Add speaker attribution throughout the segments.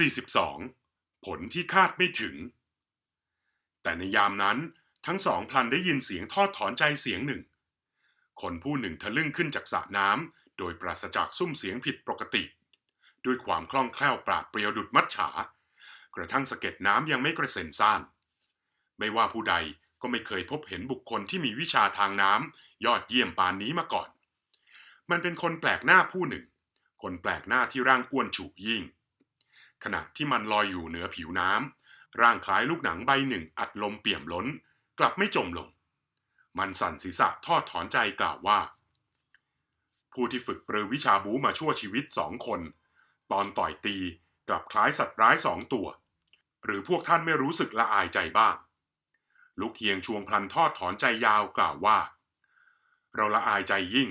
Speaker 1: 42 ผลที่คาดไม่ถึง แต่ในยามนั้นทั้งสองพลันได้ยินเสียงทอดถอนใจเสียงหนึ่ง คนผู้หนึ่งทะลึ่งขึ้นจากสระน้ำโดยปราศจากซุ้มเสียงผิดปกติ ด้วยความคล่องแคล่วปราดเปรียวดุดมัดฉา กระทั่งสะเก็ดน้ำยังไม่กระเซ็นซ่าน ไม่ว่าผู้ใดก็ไม่เคยพบเห็นบุคคลที่มีวิชาทางน้ำยอดเยี่ยมปานนี้มาก่อน มันเป็นคนแปลกหน้าผู้หนึ่ง คนแปลกหน้าที่ร่างอ้วนฉุยิ่ง ขณะที่มันลอยอยู่เหนือผิวน้ำร่างคล้ายลูกหนังใบหนึ่งอัดลมเปี่ยมล้น กลับไม่จมลง มันสั่นศีรษะทอดถอนใจกล่าวว่า ผู้ที่ฝึกปรือวิชาบูมาชั่วชีวิตสองคน ตอนต่อยตีกลับคล้ายสัตว์ร้ายสองตัว หรือพวกท่านไม่รู้สึกละอายใจบ้าง ลูกเคียงชวงพลันทอดถอนใจยาวกล่าวว่า เราละอายใจยิ่ง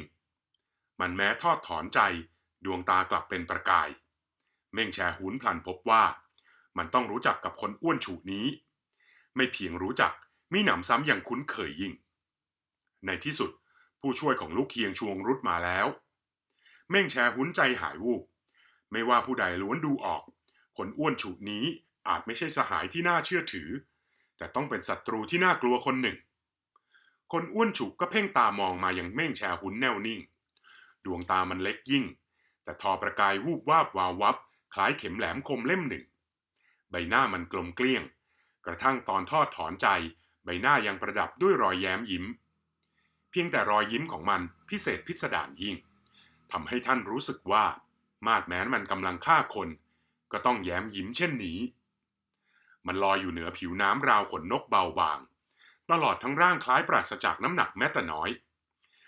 Speaker 1: มันแม้ทอดถอนใจดวงตากลับเป็นประกาย เม่งแชหุนพลันพบว่า มันต้องรู้จักกับคนอ้วนฉูนี้ ไม่เพียงรู้จักมีหนำซ้ำยังคุ้นเคยยิ่ง ในที่สุดผู้ช่วยของลูกเคียงชวงรุดมาแล้ว เม่งแชหุนใจหายวูบไม่ว่าผู้ใดล้วนดูออก คนอ้วนฉูนี้อาจไม่ใช่สหายที่น่าเชื่อถือ แต่ต้องเป็นศัตรูที่น่ากลัวคนหนึ่ง คนอ้วนฉุกก็เพ่งตามองมาอย่างเม่งแชหุนแน่วนิ่ง ดวงตามันเล็กยิ่ง แต่ทอประกายวูบวาบวาววับ คล้ายเข็มแหลมคมเล่มหนึ่ง ใบหน้ามันกลมเกลี้ยง กระทั่งตอนทอดถอนใจ ใบหน้ายังประดับด้วยรอยแย้มยิ้ม เพียงแต่รอยยิ้มของมันพิเศษพิสดารยิ่งทำให้ท่านรู้สึกว่า มาดแม้นมันกำลังฆ่าคน ก็ต้องแย้มยิ้มเช่นนี้ มันลอยอยู่เหนือผิวน้ำราวขนนกเบาบาง ตลอดทั้งร่างคล้ายปราศจากน้ำหนักแม้แต่น้อย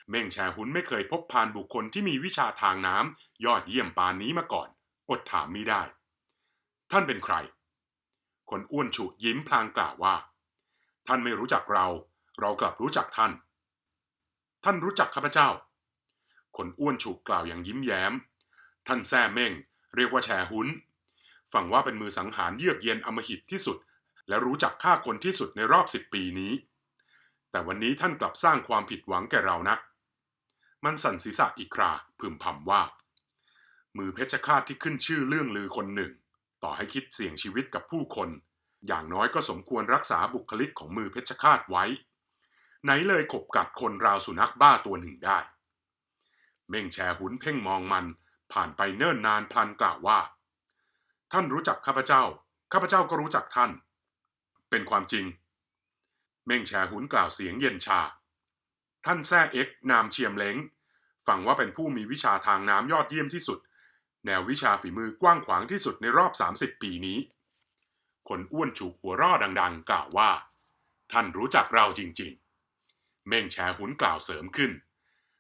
Speaker 1: เม่งแชหุนไม่เคยพบพานบุคคลที่มีวิชาทางน้ำยอดเยี่ยมปานนี้มาก่อน อดถามไมิได้ ท่านเป็นใคร คนอ้วนฉุยิ้มพลางกล่าวว่า ท่านไม่รู้จักเรา เรากลับรู้จักท่าน ท่านรู้จักข้าพเจ้า คนอ้วนฉุกล่าวอย่างยิ้มแย้ม ท่านแซ่เม่ง เรียกว่าแชหุนฟังว่าเป็นมือสังหารเยือกเย็นอมหิตที่สุด และรู้จักฆ่าคนที่สุดในรอบสิบปีนี้ แต่วันนี้ท่านกลับสร้างความผิดหวังแก่เรานักมันสั่นศีรษะอีกคราพึมพำว่า มือเพชฌฆาตที่ขึ้นชื่อเรื่องลือคนหนึ่ง ต่อให้คิดเสี่ยงชีวิตกับผู้คน อย่างน้อยก็สมควรรักษาบุคลิกของมือเพชฌฆาตไว้ ไหนเลยขบกัดคนราวสุนัขบ้าตัวหนึ่งได้ เม่งแชหุนเพ่งมองมันผ่านไปเนิ่นนานพลันกล่าวว่า ท่านรู้จักข้าพเจ้า ข้าพเจ้าก็รู้จักท่าน เป็นความจริง เม่งแชหุนกล่าวเสียงเย็นชา ท่านแซ่เอ็กนามเชียมเล้ง ฟังว่าเป็นผู้มีวิชาทางน้ำยอดเยี่ยมที่สุด แนววิชาฝีมือกว้างขวางที่สุดในรอบ 30 ปีนี้ คนอ้วนฉุกหัวร่อดังๆ กล่าวว่า ท่านรู้จักเราจริงๆ เม่งแชหุนกล่าวเสริมขึ้น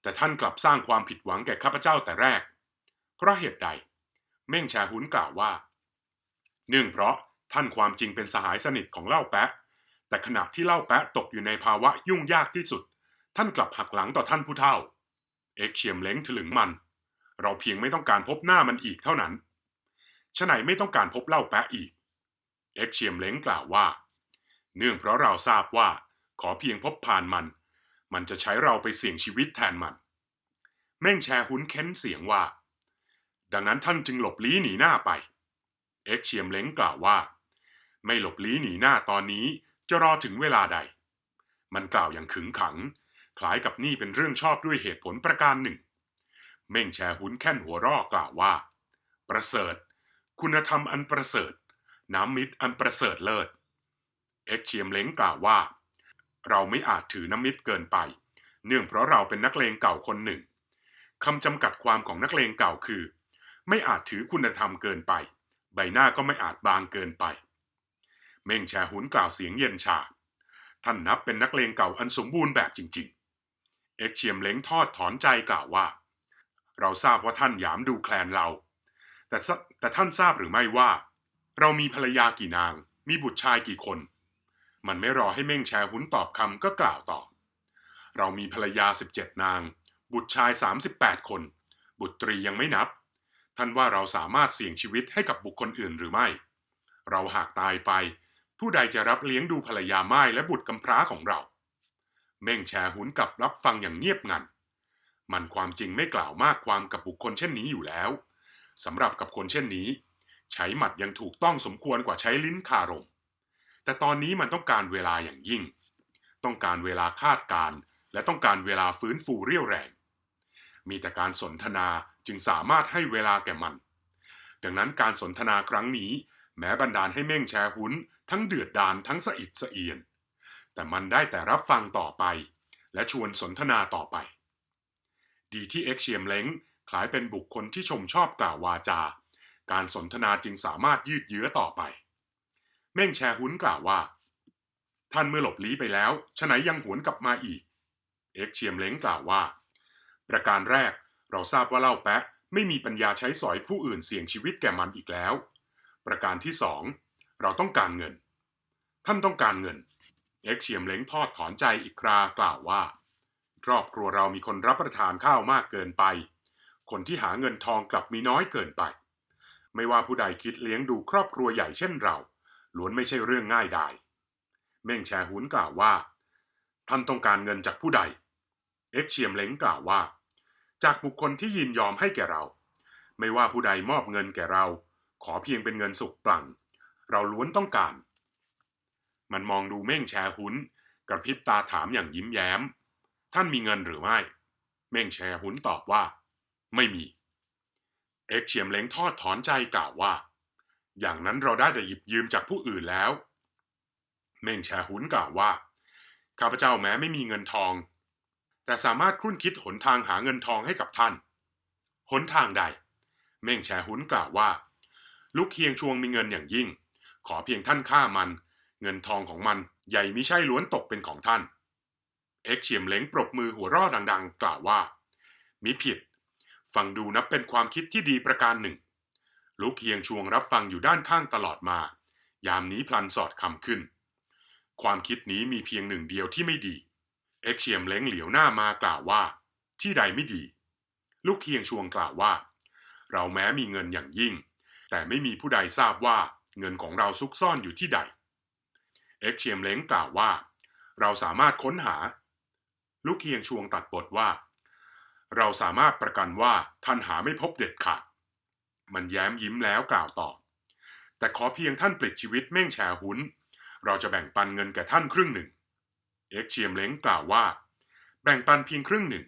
Speaker 1: แต่ท่านกลับสร้างความผิดหวังแก่ข้าพเจ้าแต่แรก เพราะเหตุใด เม่งแชหุนกล่าวว่าเนื่องเพราะท่านความจริงเป็นสหายสนิทของเล่าแปะ แต่ขณะที่เล่าแปะตกอยู่ในภาวะยุ่งยากที่สุด ท่านกลับหักหลังต่อท่านผู้เฒ่า เอ็กเชียมเล้งถลึงมัน เราเพียงไม่ต้องการพบหน้ามันอีกเท่านั้นฉะไหนไม่ต้องการพบเล่าแปะอีก เอ็กเชียมเล้งกล่าวว่า เนื่องเพราะเราทราบว่า ขอเพียงพบผ่านมัน มันจะใช้เราไปเสี่ยงชีวิตแทนมัน แม่งแชหุนเค้นเสียงว่า ดังนั้นท่านจึงหลบลี้หนีหน้าไป เอ็กเชียมเล้งกล่าวว่า ไม่หลบลี้หนีหน้าตอนนี้จะรอถึงเวลาใด มันกล่าวอย่างขึงขัง คล้ายกับนี่เป็นเรื่องชอบด้วยเหตุผลประการหนึ่ง เม่งแชหุนแค่นหัวรอกล่าวว่า ประเสริฐ คุณธรรมอันประเสริฐ น้ำมิตรอันประเสริฐเลิศ เอ็กเชียมเล้งกล่าวว่า เราไม่อาจถือน้ำมิตรเกินไป เนื่องเพราะเราเป็นนักเลงเก่าคนหนึ่งคำจำกัดความของนักเลงเก่าคือ ไม่อาจถือคุณธรรมเกินไป ใบหน้าก็ไม่อาจบางเกินไป เม่งแชหุนกล่าวเสียงเย็นชา ท่านนับเป็นนักเลงเก่าอันสมบูรณ์แบบจริง ๆ เอ็กเชียมเล้งทอดถอนใจกล่าวว่า เราทราบว่าท่านหยามดูแคลนเรา แต่แต่ท่านทราบหรือไม่ว่า เรามีภรรยากี่นาง มีบุตรชายกี่คน มันไม่รอให้เม่งแชหุนตอบคำก็กล่าวต่อ เรามีภรรยา 17 นาง บุตรชาย 38 คน บุตรียังไม่นับ ท่านว่าเราสามารถเสี่ยงชีวิตให้กับบุคคลอื่นหรือไม่ เราหากตายไป ผู้ใดจะรับเลี้ยงดูภรรยาไม้และบุตรกำพร้าของเรา เม่งแชหุนกับรับฟังอย่างเงียบงัน มันความจริงไม่กล่าวมากความกับบุคคลเช่นนี้อยู่แล้วสำหรับกับคนเช่นนี้ ใช้หมัดยังถูกต้องสมควรกว่าใช้ลิ้นคารม แต่ตอนนี้มันต้องการเวลาอย่างยิ่ง ต้องการเวลาคาดการณ์และต้องการเวลาฟื้นฟูเรี่ยวแรง มีแต่การสนทนาจึงสามารถให้เวลาแก่มัน ดังนั้นการสนทนาครั้งนี้ แม้บันดาลให้เม่งแชหุนทั้งเดือดดานทั้งสะอิดสะเอียน แต่มันได้แต่รับฟังต่อไป และชวนสนทนาต่อไป ดีที่เอ็กเชียมเล้งคล้ายเป็นบุคคลที่ชมชอบกล่าววาจา การสนทนาจึงสามารถยืดเยื้อต่อไป เม่งแชหุนกล่าวว่า ท่านเมื่อหลบลี้ไปแล้วฉะไหนยังหวนกลับมาอีก เอ็กเชียมเล้งกล่าวว่า ประการแรกเราทราบว่าเล่าแปะไม่มีปัญญาใช้สอยผู้อื่นเสี่ยงชีวิตแก่มันอีกแล้ว ประการที่สองเราต้องการเงิน ท่านต้องการเงิน เอ็กเชียมเล้งทอดถอนใจอีกครากล่าวว่า ครอบครัวเรามีคนรับประทานข้าวมากเกินไป คนที่หาเงินทองกลับมีน้อยเกินไป ไม่ว่าผู้ใดคิดเลี้ยงดูครอบครัวใหญ่เช่นเรา ล้วนไม่ใช่เรื่องง่ายดายเม่งแชหุนกล่าวว่า ท่านต้องการเงินจากผู้ใด เอ็กเชียมเล้งกล่าวว่า จากบุคคลที่ยินยอมให้แก่เรา ไม่ว่าผู้ใดมอบเงินแก่เรา ขอเพียงเป็นเงินสุกปลังเราล้วนต้องการ มันมองดูเม่งแชหุนกระพริบตาถามอย่างยิ้มแย้ม ท่านมีเงินหรือไม่ เม่งแชหุนตอบว่า ไม่มี เอ็กเชียมเล้งทอดถอนใจกล่าวว่า อย่างนั้นเราได้แต่หยิบยืมจากผู้อื่นแล้ว เม่งแชหุนกล่าวว่า ข้าพเจ้าแม้ไม่มีเงินทอง แต่สามารถครุ่นคิดหนทางหาเงินทองให้กับท่าน หนทางใด เม่งแชหุนกล่าวว่า ลูกเคียงชวงมีเงินอย่างยิ่ง ขอเพียงท่านฆ่ามัน เงินทองของมันใหญ่มิใช่ล้วนตกเป็นของท่าน เอ็กเชียมเล้งปรบมือหัวร่อดังๆ กล่าวว่า มิผิด ฟังดูนับเป็นความคิดที่ดีประการหนึ่ง ลูกเคียงชวงรับฟังอยู่ด้านข้างตลอดมา ยามนี้พลันสอดคำขึ้น ความคิดนี้มีเพียงหนึ่งเดียวที่ไม่ดี เอ็กเชียมเล้งเหลียวหน้ามากล่าวว่า ที่ใดไม่ดี ลูกเคียงชวงกล่าวว่า เราแม้มีเงินอย่างยิ่ง แต่ไม่มีผู้ใดทราบว่าเงินของเราซุกซ่อนอยู่ที่ใด เอ็กเชียมเล้งกล่าวว่า เราสามารถค้นหา ลูกเคียงชวงตัดบทว่า เราสามารถประกันว่าท่านหาไม่พบเด็ดขาด มันแย้มยิ้มแล้วกล่าวต่อ แต่ขอเพียงท่านปลิดชีวิตเม่งแชหุนเราจะแบ่งปันเงินแก่ท่านครึ่งหนึ่ง เอ็กเชียมเล้งกล่าวว่า แบ่งปันเพียงครึ่งหนึ่ง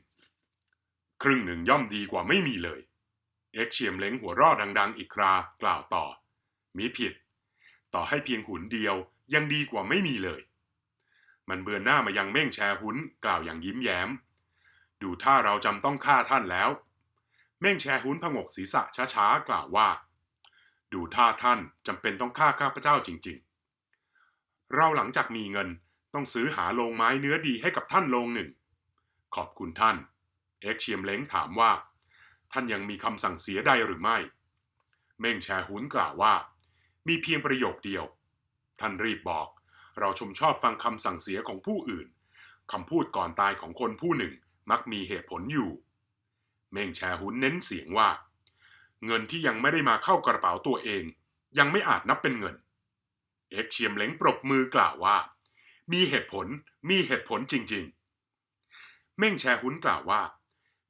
Speaker 1: ครึ่งหนึ่งย่อมดีกว่าไม่มีเลย เอ็กเชียมเล้งหัวร่อดัง ๆ อีกครากล่าวต่อ มีผิด ต่อให้เพียงหุนเดียวยังดีกว่าไม่มีเลย มันเบือนหน้ามายังเม่งแชหุนกล่าวอย่างยิ้มแย้ม ดูถ้าเราจำต้องฆ่าท่านแล้ว เม่งแชหุนผงกศีรษะช้าๆกล่าวว่า ดูท่าท่านจำเป็นต้องฆ่าข้าพเจ้าจริง ๆ เราหลังจากมีเงินต้องซื้อหาโลงไม้เนื้อดีให้กับท่านโลงหนึ่ง ขอบคุณท่าน เอ็กเชียมเล้งถามว่า ท่านยังมีคำสั่งเสียใดหรือไม่ เม่งแชหุนกล่าวว่า มีเพียงประโยคเดียว ท่านรีบบอก เราชมชอบฟังคำสั่งเสียของผู้อื่นคำพูดก่อนตายของคนผู้หนึ่งมักมีเหตุผลอยู่ เม่งแชหุนเน้นเสียงว่า เงินที่ยังไม่ได้มาเข้ากระเป๋าตัวเอง ยังไม่อาจนับเป็นเงิน เอ็กเชียมเล้งปรบมือกล่าวว่า มีเหตุผลมีเหตุผลจริง ๆ เม่งแชหุนกล่าวว่า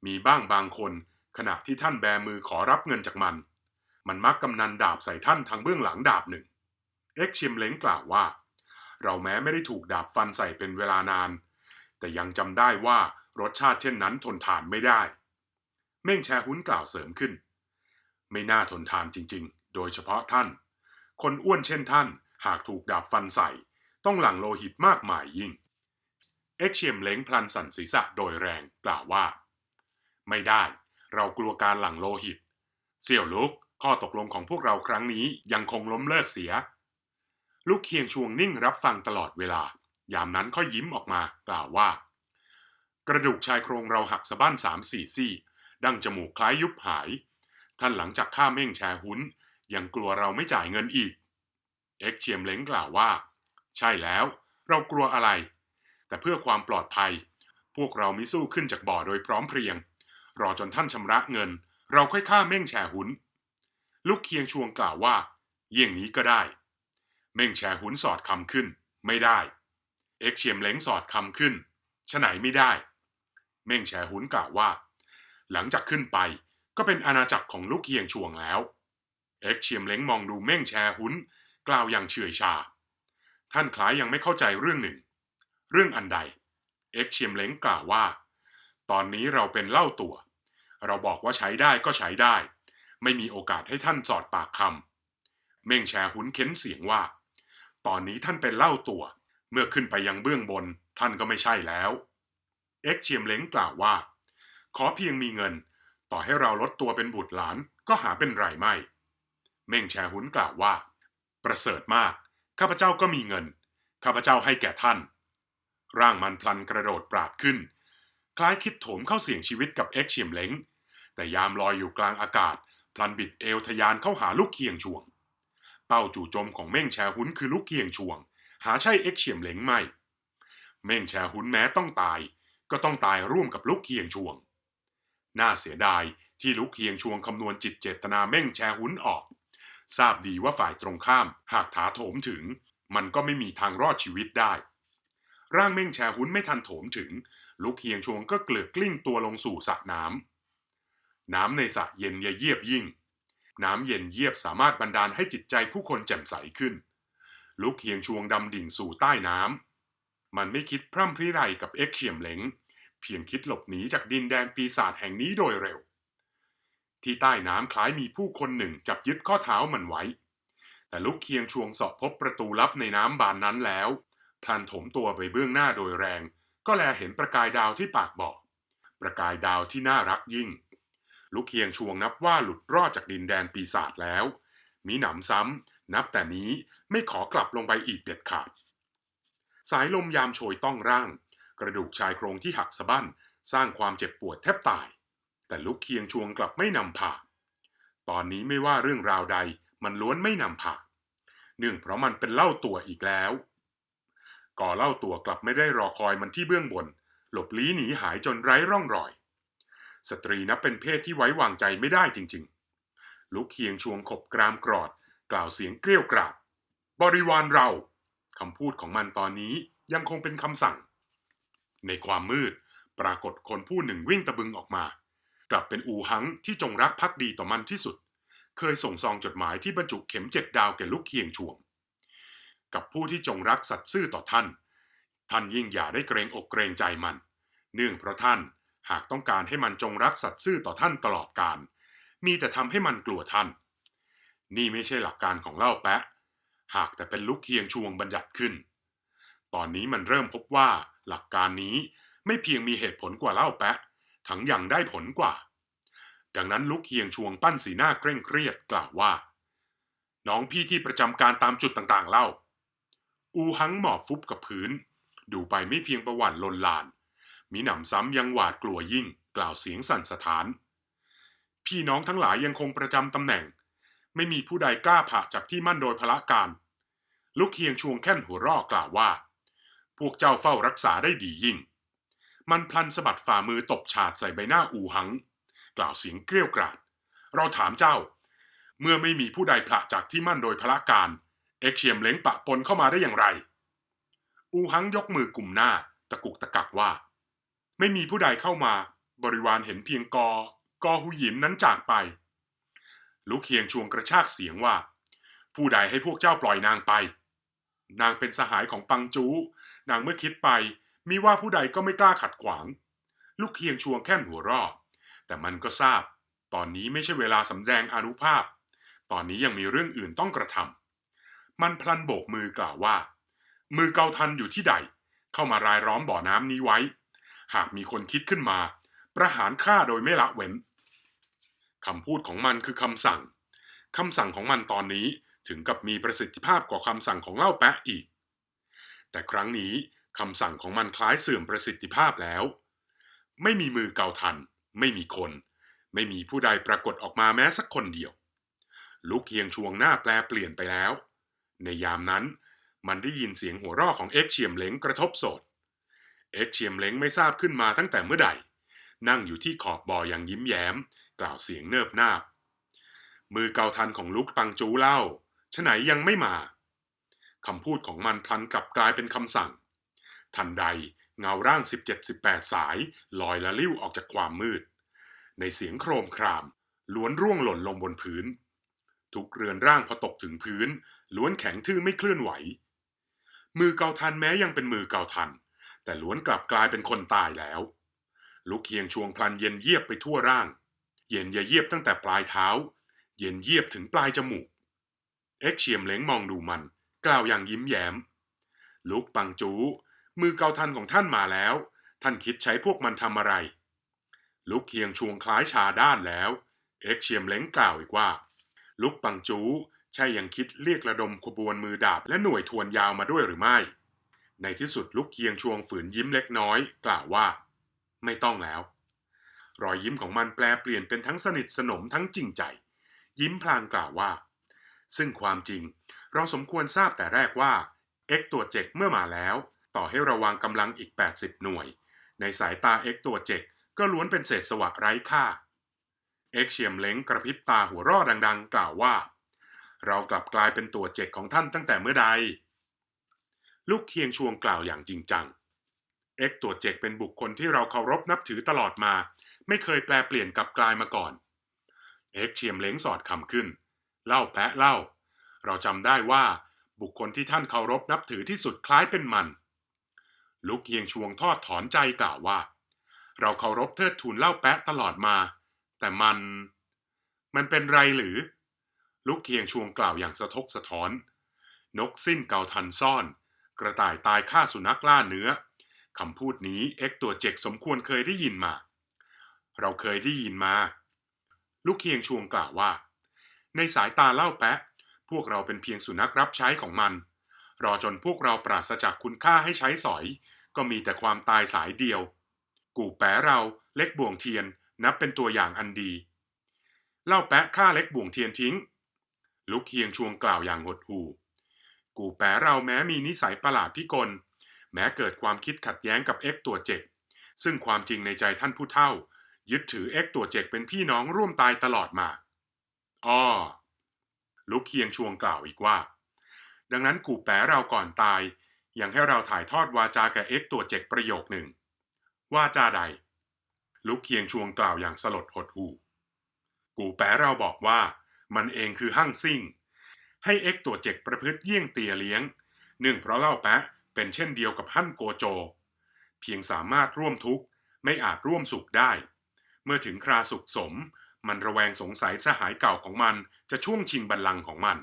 Speaker 1: มีบ้างบางคนขณะที่ท่านแบมือขอรับเงินจากมัน มันมักกำนันดาบใส่ท่านทางเบื้องหลังดาบหนึ่ง เอ็กเชียมเล้งกล่าวว่า เราแม้ไม่ได้ถูกดาบฟันใส่เป็นเวลานาน แต่ยังจำได้ว่ารสชาติเช่นนั้นทนทานไม่ได้ เม่งแชหุนกล่าวเสริมขึ้น ไม่น่าทนทานจริงๆ โดยเฉพาะท่าน คนอ้วนเช่นท่าน หากถูกดาบฟันใส่ ต้องหลั่งโลหิตมากมายยิ่ง เอ็กเชียมเล้งพลันสั่นศีรษะโดยแรงกล่าวว่า ไม่ได้ เรากลัวการหลั่งโลหิต เสี่ยวลุกข้อตกลงของพวกเราครั้งนี้ยังคงล้มเลิกเสีย ลูกเคียงชวงนิ่งรับฟังตลอดเวลา ยามนั้นก็ยิ้มออกมากล่าวว่า กระดูกชายโครงเราหักสะบั้นสามสี่ซี่ ดั้งจมูกคล้ายยุบหาย ท่านหลังจากฆ่าเม่งแชหุนยังกลัวเราไม่จ่ายเงินอีก เอ็กเชียมเล้งกล่าวว่า ใช่แล้ว เรากลัวอะไร แต่เพื่อความปลอดภัย พวกเรามิสู้ขึ้นจากบ่อโดยพร้อมเพรียง รอจนท่านชำระเงิน เราค่อยฆ่าเม่งแชหุนลูกเคียงชวงกล่าวว่า เยี่ยงนี้ก็ได้ เม่งแชหุนสอดคำขึ้น ไม่ได้ เอ็กเชียมเล้งสอดคำขึ้นฉะไหนไม่ได้ เม่งแชหุนกล่าวว่า หลังจากขึ้นไปก็เป็นอาณาจักรของลูกเคียงช่วงแล้ว เอ็กเชียมเล้งมองดูเม่งแชหุนกล่าวอย่างเฉื่อยชา ท่านคล้ายยังไม่เข้าใจเรื่องหนึ่ง เรื่องอันใด เอ็กเชียมเล้งกล่าวว่า ตอนนี้เราเป็นเล่าตัว เราบอกว่าใช้ได้ก็ใช้ได้ ไม่มีโอกาสให้ท่านจอดปากคำเม่งแชหุนเค้นเสียงว่า ตอนนี้ท่านเป็นเล่าตัว เมื่อขึ้นไปยังเบื้องบนท่านก็ไม่ใช่แล้ว เอ็กเชียมเล้งกล่าวว่า ขอเพียงมีเงิน ต่อให้เราลดตัวเป็นบุตรหลานก็หาเป็นไรไม่ เม่งแชหุนกล่าวว่า ประเสริฐมาก ข้าพเจ้าก็มีเงิน ข้าพเจ้าให้แก่ท่าน ร่างมันพลันกระโดดปราดขึ้น คล้ายคิดโถมเข้าเสี่ยงชีวิตกับเอ็กเชียมเล้งแต่ยามลอยอยู่กลางอากาศ พลันบิดเอวทะยานเข้าหาลูกเคียงช่วง เป้าจู่โจมของเม่งแชหุนคือลูกเคียงช่วง หาใช่เอ็กเชียมเหลงไม่ เม่งแชหุนแม้ต้องตาย ก็ต้องตายร่วมกับลูกเคียงช่วง น่าเสียดายที่ลูกเคียงช่วงคำนวณจิตเจตนาเม่งแชหุนออก ทราบดีว่าฝ่ายตรงข้ามหากถาโถมถึง มันก็ไม่มีทางรอดชีวิตได้ ร่างเม่งแชหุนไม่ทันโถมถึง ลูกเคียงชวงก็เกลือกกลิ้งตัวลงสู่สระน้ำน้ำในสระเย็นเยียบยิ่ง น้ำเย็นเยียบสามารถบันดาลให้จิตใจผู้คนแจ่มใสขึ้นลูกเคียงชวงดำดิ่งสู่ใต้น้ำมันไม่คิดพร่ำพริไรกับเอ็กเชียมเหลงเพียงคิดหลบหนีจากดินแดนปีศาจแห่งนี้โดยเร็ว ที่ใต้น้ำคล้ายมีผู้คนหนึ่งจับยึดข้อเท้ามันไว้ แต่ลูกเคียงชวงสาะพบประตูลับในน้ำบานนั้นแล้วพลันถมตัวไปเบื้องหน้าโดยแรง ก็แลเห็นประกายดาวที่ปากบ่อประกายดาวที่น่ารักยิ่ง ลูกเคียงชวงนับว่าหลุดรอดจากดินแดนปีศาจแล้ว มีหนำซ้ำนับแต่นี้ไม่ขอกลับลงไปอีกเด็ดขาด สายลมยามโชยต้องร่าง กระดูกชายโครงที่หักสะบั้น สร้างความเจ็บปวดแทบตาย แต่ลูกเคียงชวงกลับไม่นำผ่า ตอนนี้ไม่ว่าเรื่องราวใดมันล้วนไม่นำผ่า เนื่องเพราะมันเป็นเล่าตัวอีกแล้วก่อเล่าตัวกลับไม่ได้รอคอยมันที่เบื้องบน หลบลี้หนีหายจนไร้ร่องรอย สตรีนับเป็นเพศที่ไว้วางใจไม่ได้จริงๆลูกเคียงชวงขบกรามกรอด กล่าวเสียงเกรี้ยวกราด บริวารเราคำพูดของมันตอนนี้ยังคงเป็นคำสั่ง ในความมืดปรากฏคนผู้หนึ่งวิ่งตะบึงออกมา กลับเป็นอูหังที่จงรักภักดีต่อมันที่สุด เคยส่งซองจดหมายที่บรรจุเข็มเจ็ดดาวแก่ลูกเคียงชวง กับผู้ที่จงรักสัตย์ซื่อต่อท่าน ท่านยิ่งอย่าได้เกรงอกเกรงใจมัน เนื่องเพราะท่าน หากต้องการให้มันจงรักสัตย์ซื่อต่อท่านตลอดกาลมีแต่ทำให้มันกลัวท่าน นี่ไม่ใช่หลักการของเล่าแปะ หากแต่เป็นลูกเคียงชวงบัญญัติขึ้น ตอนนี้มันเริ่มพบว่าหลักการนี้ไม่เพียงมีเหตุผลกว่าเล่าแปะ ทั้งยังได้ผลกว่า ดังนั้นลูกเคียงชวงปั้นสีหน้าเคร่งเครียดกล่าวว่า น้องพี่ที่ประจำการตามจุดต่างๆเล่า อูหังหมอบฟุบกับพื้น ดูไปไม่เพียงประวัติลนลาน มีหนำซ้ำยังหวาดกลัวยิ่งกล่าวเสียงสั่นสะท้าน พี่น้องทั้งหลายยังคงประจำตำแหน่ง ไม่มีผู้ใดกล้าผ่าจากที่มั่นโดยพละการ ลูกเคียงชวงแค่นหัวรอกกล่าวว่า พวกเจ้าเฝ้ารักษาได้ดียิ่ง มันพลันสะบัดฝ่ามือตบฉาดใส่ใบหน้าอูหัง กล่าวเสียงเกรี้ยวกราด เราถามเจ้า เมื่อไม่มีผู้ใดผละจากที่มั่นโดยพละการ เอ็กเชียมเล้งปะปนเข้ามาได้อย่างไร อูหังยกมือกลุ่มหน้า ตะกุกตะกักว่า ไม่มีผู้ใดเข้ามา บริวารเห็นเพียงกอกอหูหยินนั้นจากไป ลูกเคียงชวงกระชากเสียงว่า ผู้ใดให้พวกเจ้าปล่อยนางไป นางเป็นสหายของปังจู นางเมื่อคิดไปมีว่าผู้ใดก็ไม่กล้าขัดขวาง ลูกเคียงชวงแค่นหัวรอบแต่มันก็ทราบ ตอนนี้ไม่ใช่เวลาสำแดงอานุภาพ ตอนนี้ยังมีเรื่องอื่นต้องกระทำมันพลันโบกมือกล่าวว่า มือเกาทันอยู่ที่ใด เข้ามารายล้อมบ่อน้ำนี้ไว้ หากมีคนคิดขึ้นมา ประหารฆ่าโดยไม่ละเว้นคำพูดของมันคือคำสั่งคำสั่งของมันตอนนี้ถึงกับมีประสิทธิภาพกว่าคำสั่งของเล่าแปะอีก แต่ครั้งนี้คำสั่งของมันคล้ายเสื่อมประสิทธิภาพแล้ว ไม่มีมือเกาทัน ไม่มีคน ไม่มีผู้ใดปรากฏออกมาแม้สักคนเดียวลูกเคียงชวงหน้าแปลเปลี่ยนไปแล้ว ในยามนั้น มันได้ยินเสียงหัวเราะของเอ็กเชียมเล้งกระทบโสด เอ็กเชียมเล้งไม่ทราบขึ้นมาตั้งแต่เมื่อใด นั่งอยู่ที่ขอบบ่ออย่างยิ้มแย้ม กล่าวเสียงเนิบนาบ มือเกาทันของลูกปังจูเล่าฉไหนยังไม่มาคำพูดของมันพลันกลับกลายเป็นคำสั่ง ทันใดเงาร่าง 17-18 สาย ลอยละลิ้วออกจากความมืด ในเสียงโครมคราม ล้วนร่วงหล่นลงบนพื้น ทุกเรือนร่างพอตกถึงพื้น ล้วนแข็งทื่อไม่เคลื่อนไหว มือเกาทันแม้ยังเป็นมือเกาทัน แต่ล้วนกลับกลายเป็นคนตายแล้ว ลูกเคียงชวงพลันเย็นเยียบไปทั่วร่าง เย็นยาเยียบตั้งแต่ปลายเท้า เย็นเยียบถึงปลายจมูก เอ็กเชียมเล้งมองดูมัน กล่าวอย่างยิ้มแย้ม ลูกปังจู มือเกาทันของท่านมาแล้ว ท่านคิดใช้พวกมันทำอะไร ลูกเคียงชวงคล้ายชาด้านแล้ว เอ็กเชียมเล้งกล่าวอีกว่า ลูกปังจูใช่ยังคิดเรียกระดมขบวนมือดาบและหน่วยทวนยาวมาด้วยหรือไม่ ในที่สุดลูกเคียงชวงฝืนยิ้มเล็กน้อย กล่าวว่า ไม่ต้องแล้ว รอยยิ้มของมันแปลเปลี่ยนเป็นทั้งสนิทสนมทั้งจริงใจ ยิ้มพลางกล่าวว่า ซึ่งความจริง เราสมควรทราบแต่แรกว่าเอ็กตัวเจกเมื่อมาแล้ว ต่อให้ระวังกำลังอีก 80 หน่วย ในสายตาเอ็กตัวเจกก็ล้วนเป็นเศษสวะไร้ค่าเอ็กเชียมเล้งกระพริบตาหัวร่อดัง ๆ กล่าวว่า เรากลับกลายเป็นตัวเจกของท่านตั้งแต่เมื่อใด ลูกเคียงชวงกล่าวอย่างจริงจังเอ็กตัวเจกเป็นบุคคลที่เราเคารพนับถือตลอดมา ไม่เคยแปลเปลี่ยนกลับกลายมาก่อนเอ็กเชียมเล้งสอดคำขึ้น เล่าแพะเล่า เราจำได้ว่าบุคคลที่ท่านเคารพนับถือที่สุดคล้ายเป็นมัน ลูกเคียงชวงทอดถอนใจกล่าวว่า เราเคารพเทิดทูนเล่าแปะตลอดมา แต่มัน มันเป็นไรหรือ ลูกเคียงชวงกล่าวอย่างสะทกสะท้อน นกสิ้นเกาทันซ่อน กระต่ายตายฆ่าสุนัขล่าเนื้อคำพูดนี้เอ็กตัวเจกสมควรเคยได้ยินมา เราเคยได้ยินมา ลูกเคียงชวงกล่าวว่า ในสายตาเล่าแปะ พวกเราเป็นเพียงสุนัขรับใช้ของมัน รอจนพวกเราปราศจากคุณค่าให้ใช้สอย ก็มีแต่ความตายสายเดียว กูแปะเราเล็กบ่วงเทียนนับเป็นตัวอย่างอันดี เล่าแปะฆ่าเล็กบ่วงเทียนทิ้ง ลูกเคียงชวงกล่าวอย่างหดหู่ กูแปะเราแม้มีนิสัยประหลาดพิกล แม้เกิดความคิดขัดแย้งกับเอ็กตัวเจกซึ่งความจริงในใจท่านผู้เฒ่า ยึดถือเอ็กตัวเจกเป็นพี่น้องร่วมตายตลอดมาอ้อลูกเคียงชวงกล่าวอีกว่า ดังนั้นกูแปะเราก่อนตาย ยังให้เราถ่ายทอดวาจาแก่เอ็กตัวเจกประโยคหนึ่งว่าจาใดลูกเคียงชวงกล่าวอย่างสลดหดหู่กูแปะเราบอกว่า มันเองคือหั่งซิ่ง ให้เอ็กตัวเจกประพฤติเยี่ยงเตียเลี้ยง เนื่องเพราะเล่าแปะเป็นเช่นเดียวกับหั่นโกโจ เพียงสามารถร่วมทุกข์ไม่อาจร่วมสุขได้ เมื่อถึงคราสุขสม มันระแวงสงสัยสหายเก่าของมันจะช่วงชิงบัลลังก์ของมัน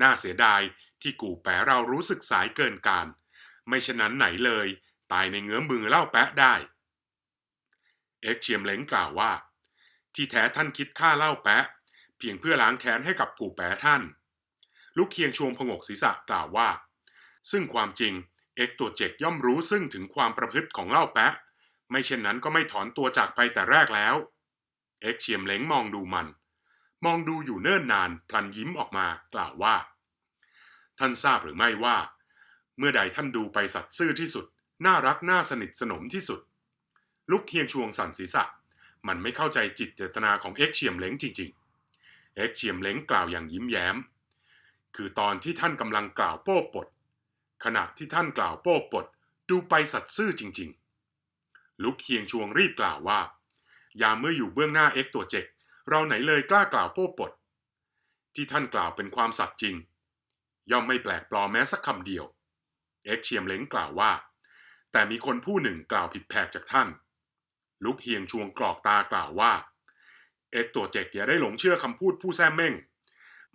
Speaker 1: น่าเสียดายที่กูแปะเรารู้สึกสายเกินการ ไม่ฉะนั้นไหนเลย ตายในเงื้อมมือเล่าแปะได้ เอ็กเชียมเล้งกล่าวว่า ที่แท้ท่านคิดฆ่าเล่าแปะ เพียงเพื่อล้างแค้นให้กับกูแปะท่าน ลูกเคียงชวงพงกศีรษะกล่าวว่า ซึ่งความจริงเอ็กตัวเจกย่อมรู้ซึ่งถึงความประพฤติของเล่าแปะ ไม่เช่นนั้นก็ไม่ถอนตัวจากไปแต่แรกแล้ว เอ็กเชียมเล้งมองดูมัน มองดูอยู่เนิ่นนานพลันยิ้มออกมากล่าวว่า ท่านทราบหรือไม่ว่า เมื่อใดท่านดูไปสัตว์ซื่อที่สุด น่ารักน่าสนิทสนมที่สุด ลูกเคียงชวงสันศีรษะ มันไม่เข้าใจจิตเจตนาของเอ็กเชียมเล้งจริง ๆ เอ็กเชียมเล้งกล่าวอย่างยิ้มแย้ม คือตอนที่ท่านกำลังกล่าวโป้ปด ขณะที่ท่านกล่าวโป้ปดดูไปสัตว์ซื่อจริง ๆลูกเคียงชวงรีบกล่าวว่า ยามเมื่ออยู่เบื้องหน้าเอ็กตัวเจกเราไหนเลยกล้ากล่าวโป้ปด ที่ท่านกล่าวเป็นความสัตย์จริง ย่อมไม่แปลกปลอมแม้สักคำเดียว เอ็กเชียมเล้งกล่าวว่า แต่มีคนผู้หนึ่งกล่าวผิดแผกจากท่านลูกเฮียงชวงกรอกตากล่าวว่า เอ็กตัวเจกอย่าได้หลงเชื่อคำพูดผู้แซมเม่ง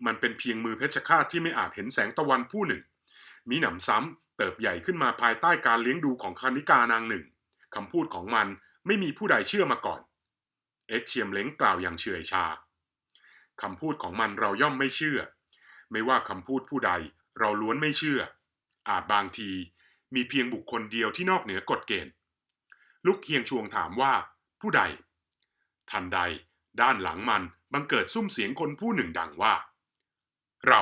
Speaker 1: มันเป็นเพียงมือเพชฌฆาตที่ไม่อาจเห็นแสงตะวันผู้หนึ่ง มีหนำซ้ำเติบใหญ่ขึ้นมาภายใต้การเลี้ยงดูของคานิกานางหนึ่งคำพูดของมันไม่มีผู้ใดเชื่อมาก่อน เอ็กเชียมเล้งกล่าวอย่างเฉื่อยชาคำพูดของมันเราย่อมไม่เชื่อ ไม่ว่าคำพูดผู้ใดเราล้วนไม่เชื่อ อาจบางทีมีเพียงบุคคลเดียวที่นอกเหนือกฎเกณฑ์ลูกเคียงชวงถามว่า ผู้ใด ทันใด ด้านหลังมันบังเกิดซุ้มเสียงคนผู้หนึ่งดังว่า เรา